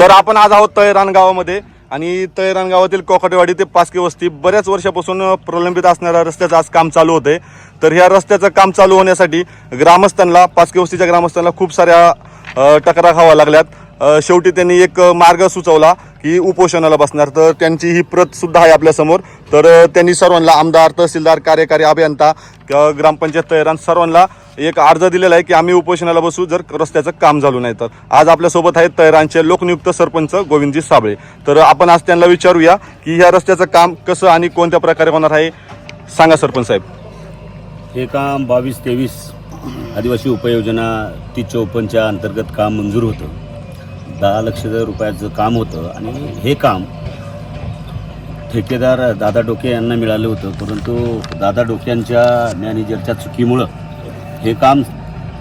तर आपण आज आहोत तैरान गावामध्ये. आणि तैरान गावातील कोकटवाडी ते पासकी वस्ती बऱ्याच वर्षापासून प्रलंबित असणाऱ्या रस्त्याचं आज काम चालू होते तर ह्या रस्त्याचं काम चालू होण्यासाठी ग्रामस्थांना पासकी वस्तीच्या ग्रामस्थांना खूप साऱ्या टकरा तक्रार लागल्यात. शेवटी त्यांनी एक मार्ग सुचवला की उपोषणाला बसणार. तर त्यांची ही प्रत सुद्धा आहे आपल्यासमोर तर त्यांनी सर्वांना आमदार तहसीलदार कार्यकारी अभियंता ग्रामपंचायत तैरान सर्वांना एक अर्ज दिलेला आहे की आम्ही उपोषणाला बसू जर रस्त्याचं काम झालं नाही तर. आज आपल्यासोबत आहेत तैरांचे लोकनियुक्त सरपंच गोविंदजी साबळे. तर आपण आज त्यांना विचारूया की ह्या रस्त्याचं काम कसं आणि कोणत्या प्रकारे होणार आहे? सांगा सरपंच साहेब. हे काम बावीस तेवीस आदिवासी उपयोजना ती चौपन्नच्या अंतर्गत काम मंजूर होतं. दहा लक्ष रुपयाचं काम होतं आणि हे काम ठेकेदार दादा डोके यांना मिळालं होतं परंतु दादा डोक्यांच्या मॅनेजरच्या चुकीमुळं हे काम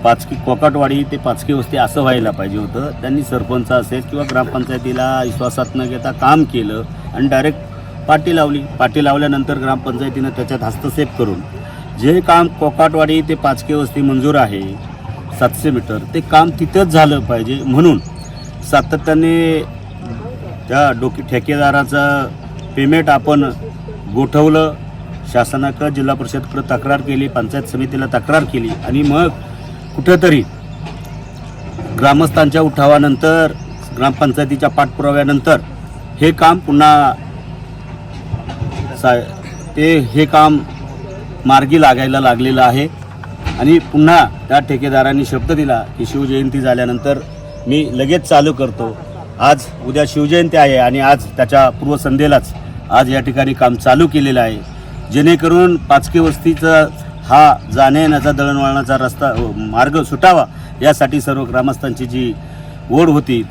पाचकी कोकाटवाडी ते पाचकी वस्ती असं व्हायला पाहिजे होतं. त्यांनी सरपंच असेल किंवा ग्रामपंचायतीला विश्वासात न घेता काम केलं आणि डायरेक्ट पाटी लावली. पाटी लावल्यानंतर ग्रामपंचायतीनं त्याच्यात हस्तक्षेप करून जे काम कोकाटवाडी ते पाचकी वस्ती मंजूर आहे सातशे मीटर ते काम तिथंच झालं पाहिजे म्हणून सातत्याने त्या डोके ठेकेदाराचं पेमेंट आपण गोठवलं. शासनाकडं जिल्हा परिषदकडं तक्रार केली पंचायत समितीला तक्रार केली आणि मग कुठंतरी ग्रामस्थांच्या उठावानंतर ग्रामपंचायतीच्या पाठपुराव्यानंतर हे काम पुन्हा सा ते हे काम मार्गी लागायला लागलेलं आहे. आणि पुन्हा त्या ठेकेदारांनी शब्द दिला की शिवजयंती झाल्यानंतर मी लगेच चालू करतो. आज उद्या शिवजयंती आहे आणि आज त्याच्या पूर्वसंध्येलाच आज या ठिकाणी काम चालू केलेलं आहे. जेणेकरून पाचकी वस्तीचा हा जाण्या येण्याचा दळणवळणाचा रस्ता मार्ग सुटावा यासाठी सर्व ग्रामस्थांची जी ओढ होती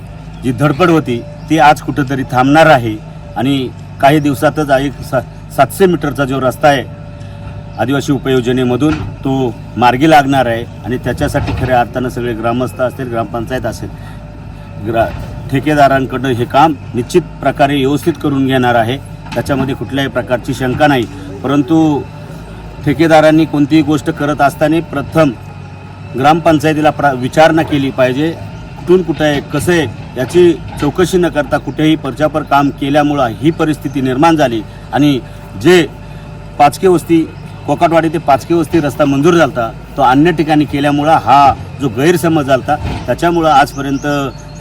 जी धडपड होती ती आज कुठंतरी थांबणार आहे. आणि काही दिवसातच एक सा सातशे मीटरचा जो रस्ता आहे आदिवासी उपयोजनेमधून तो मार्गी लागणार आहे. आणि त्याच्यासाठी खऱ्या अर्थानं सगळे ग्रामस्थ असतील ग्रामपंचायत असेल ग्रा ठेकेदारांकडं हे काम निश्चित प्रकारे व्यवस्थित करून घेणार आहे. त्याच्यामध्ये कुठल्याही प्रकारची शंका नाही. परंतु ठेकेदारांनी कोणतीही गोष्ट करत असताना प्रथम ग्रामपंचायतीला प्रा विचारणा केली पाहिजे. कुठून कुठं आहे कसं आहे याची चौकशी न करता कुठेही परचापर काम केल्यामुळं ही परिस्थिती निर्माण झाली. आणि जे पाचके वस्ती कोकाटवाडी ते पाचके वस्ती रस्ता मंजूर झाला तो अन्य ठिकाणी केल्यामुळं हा जो गैरसमज झाला त्याच्यामुळं आजपर्यंत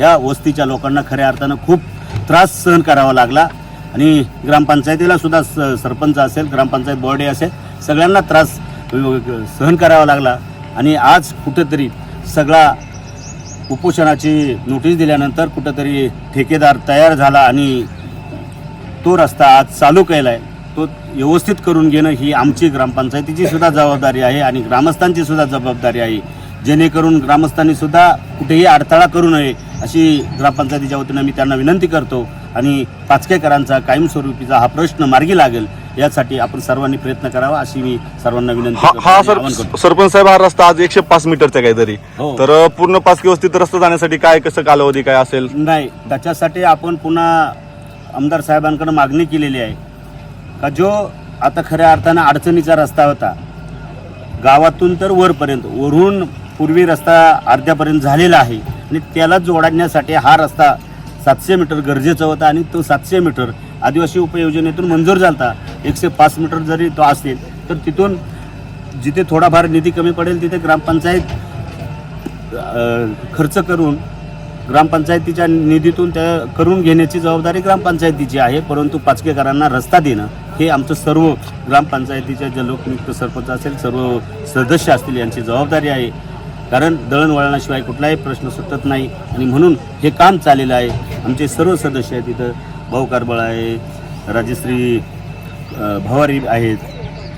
या वस्तीच्या लोकांना खऱ्या अर्थानं खूप त्रास सहन करावा लागला. आणि ग्रामपंचायतीला सुद्धा स सरपंच असेल ग्रामपंचायत बॉडी असेल सगळ्यांना त्रास सहन करावा लागला. आणि आज कुठंतरी सगळा उपोषणाची नोटीस दिल्यानंतर कुठंतरी ठेकेदार तयार झाला आणि तो रस्ता आज चालू केला आहे. तो व्यवस्थित करून घेणं ही आमची ग्रामपंचायतीची सुद्धा जबाबदारी आहे आणि ग्रामस्थांची सुद्धा जबाबदारी आहे. जेणेकरून ग्रामस्थांनी सुद्धा कुठेही अडथळा करू नये. अशी ग्रामपंचायतीच्या वतीनं मी त्यांना विनंती करतो आणि पाचकेकरांचा कायमस्वरूपीचा हा प्रश्न मार्गी लागेल यासाठी आपण सर्वांनी प्रयत्न करावा अशी मी सर्वांना विनंती हा सर सरपंच साहेब हा रस्ता आज एकशे पाच मीटरचा काहीतरी. हो. तर पूर्ण पाच वस्तीत रस्ता जाण्यासाठी काय कसं कालावधी काय असेल? नाही त्याच्यासाठी आपण पुन्हा आमदार साहेबांकडे मागणी केलेली आहे. का जो आता खऱ्या अर्थानं अडचणीचा रस्ता होता गावातून तर वरपर्यंत वरून पूर्वी रस्ता अर्ध्यापर्यंत झालेला आहे. आणि त्याला जोडण्यासाठी हा रस्ता सातशे मीटर गरजेचा होता आणि तो सातशे मीटर आदिवासी उपयोजनेतून मंजूर झाला एकशे पाच मीटर जरी तो असेल तर तिथून जिथे थोडाफार निधी कमी पडेल तिथे ग्रामपंचायत खर्च करून ग्रामपंचायतीच्या निधीतून त्या करून घेण्याची जबाबदारी ग्रामपंचायतीची आहे. परंतु पाचकेकरांना रस्ता देणं हे आमचं सर्व ग्रामपंचायतीच्या जे लोकनियुक्त सरपंच असेल सर्व सदस्य असतील यांची जबाबदारी आहे. कारण दळणवळणाशिवाय कुठलाही प्रश्न सुटत नाही. आणि म्हणून हे काम चाललेलं आहे. आमचे सर्व सदस्य आहेत इथं. भाऊ कारबळ आहे राजश्री भवारी आहेत.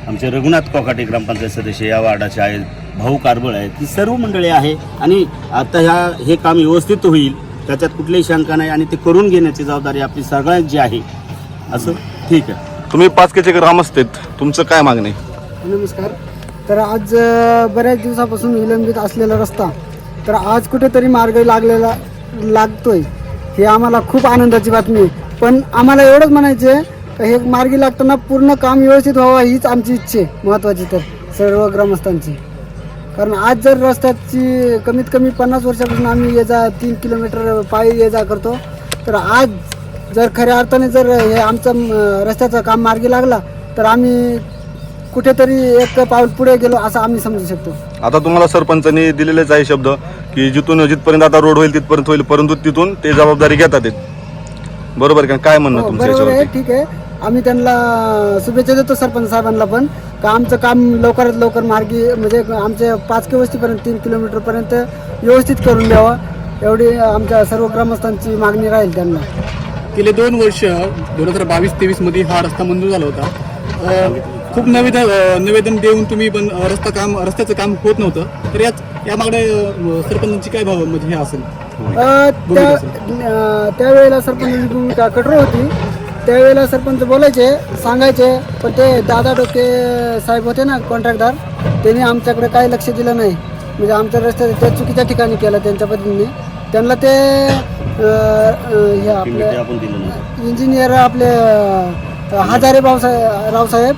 आमचे रघुनाथ कोकाटे ग्रामपंचायत सदस्य या वार्डाचे आहेत. भाऊ कारबळ आहेत. ही सर्व मंडळी आहे. आणि आता ह्या हे काम व्यवस्थित होईल. त्याच्यात कुठलीही शंका नाही. आणि ते करून घेण्याची जबाबदारी आपली सगळ्यांची आहे. असं ठीक आहे. तुम्ही पाचकेचे ग्रामस्थ आहेत. तुमचं काय मागणी? नमस्कार. तर आज बऱ्याच दिवसापासून विलंबित असलेला रस्ता. तर आज कुठेतरी मार्ग लागलेला लागतोय. हे आम्हाला खूप आनंदाची बातमी आहे. पण आम्हाला एवढंच म्हणायचं आहे हे मार्गी लागताना पूर्ण काम व्यवस्थित व्हावं हीच आमची इच्छा आहे. महत्त्वाची तर सर्व ग्रामस्थांची. कारण आज जर रस्त्याची कमीत कमी पन्नास वर्षापासून आम्ही ये जा तीन किलोमीटर पायी ये जा करतो तर आज जर खऱ्या अर्थाने जर हे आमचं रस्त्याचं काम मार्गी लागला तर आम्ही कुठेतरी एक पाऊल पुढे गेलो असं आम्ही समजू शकतो. आता तुम्हाला सरपंचांनी दिलेलेच आहे शब्द की जिथून जिथपर्यंत आता रोड होईल तिथपर्यंत होईल परंतु तिथून ते जबाबदारी घेतात. बरोबर का? काय म्हणणं हो, तुमचं बरोबर आहे याच्यावरती? ठीक आहे. आम्ही त्यांना शुभेच्छा देतो सरपंच साहेबांना पण का आमचं काम लवकरात लवकर मार्गी म्हणजे आमच्या पाच के वस्तीपर्यंत तीन किलोमीटरपर्यंत व्यवस्थित करून द्यावं. एवढी आमच्या सर्व ग्रामस्थांची मागणी राहील त्यांना. गेले दोन वर्ष दोन हजार बावीस तेवीसमध्ये हा रस्ता मंजूर झाला होता. अ, खूप निवेदन निवेदन देऊन तुम्ही पण रस्ता काम रस्त्याचं काम होत नव्हतं. तर यात यामागडे अ, सरपंचांची काय भाव म्हणजे हे असेल? अ, त्या त्यावेळेला सरपंचाची भूमिका कठोर होती. त्यावेळेला सरपंच बोलायचे सांगायचे पण ते दादा डोके साहेब होते ना कॉन्ट्रॅक्टर त्यांनी आमच्याकडे काही लक्ष दिलं नाही. म्हणजे आमच्या रस्त्या त्या चुकीच्या ठिकाणी केलं त्यांच्या पद्धतीने. त्यांना ते अ, अ, हे आपले इंजिनियर आपले अ, हजारे भाऊसाहेब रावसाहेब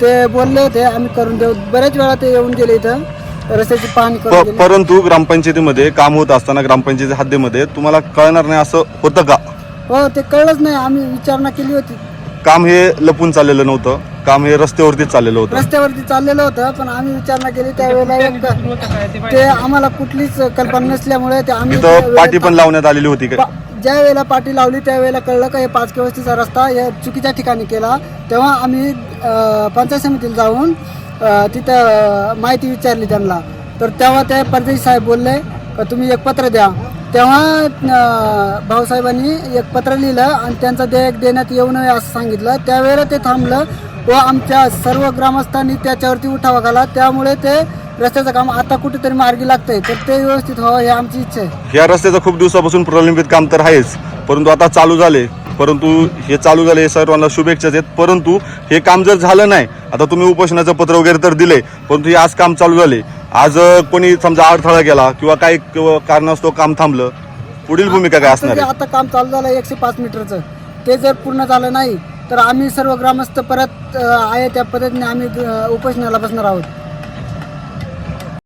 ते बोलले होते आम्ही करून देऊ. बऱ्याच वेळा ते येऊन गेले इथं. रस्त्याची पाहणी करून प- गेले. परंतु ग्रामपंचायतीमध्ये काम होत असताना ग्रामपंचायती हद्दीमध्ये तुम्हाला कळणार नाही असं होतं का? हो ते कळलंच नाही. आम्ही विचारणा केली होती. काम हे लपून चाललेलं नव्हतं. काम हे रस्त्यावरतीच चाललेलं होतं. रस्त्यावरती चाललेलं होतं पण आम्ही विचारणा केली त्यावेळेला एक ते आम्हाला कुठलीच कल्पना नसल्यामुळे ते आम्ही पाठी पण लावण्यात आलेली होती का? पा- ज्या वेळेला पाठी लावली त्यावेळेला कळलं का हे पाच किलोमीटरचा रस्ता या चुकीच्या ठिकाणी केला. तेव्हा आम्ही अं, पंचायत समितीला जाऊन अं, तिथं अं, माहिती विचारली त्यांना. तर तेव्हा ते परदेशी साहेब बोलले का तुम्ही एक पत्र द्या. तेव्हा अं, भाऊसाहेबांनी एक पत्र लिहिलं आणि त्यांचा देयक देण्यात येऊ नये असं सांगितलं. त्यावेळेला ते थांबलं. व आमच्या सर्व ग्रामस्थांनी त्याच्यावरती उठावा घाला. त्यामुळे ते रस्त्याचं काम आता कुठेतरी मार्गी लागतंय. तर ते व्यवस्थित व्हावं ही आमची इच्छा आहे. या रस्त्याचं खूप दिवसापासून प्रलंबित काम तर आहेच परंतु आता चालू झाले. परंतु हे चालू झाले हे सर्वांना शुभेच्छाच आहेत. परंतु हे काम जर झालं नाही आता तुम्ही उपोषणाचं पत्र वगैरे तर दिले परंतु हे आज काम चालू झाले. आज अं, कोणी समजा अडथळा गेला किंवा काही किंवा कारणास्तव काम थांबलं पुढील भूमिका काय असणार आहे? आता काम चालू झालं एकशे पाच मीटरचं ते जर पूर्ण झालं नाही तर आम्ही सर्व ग्रामस्थ परत आहे त्या पद्धतीने आम्ही उपोषणाला बसणार आहोत.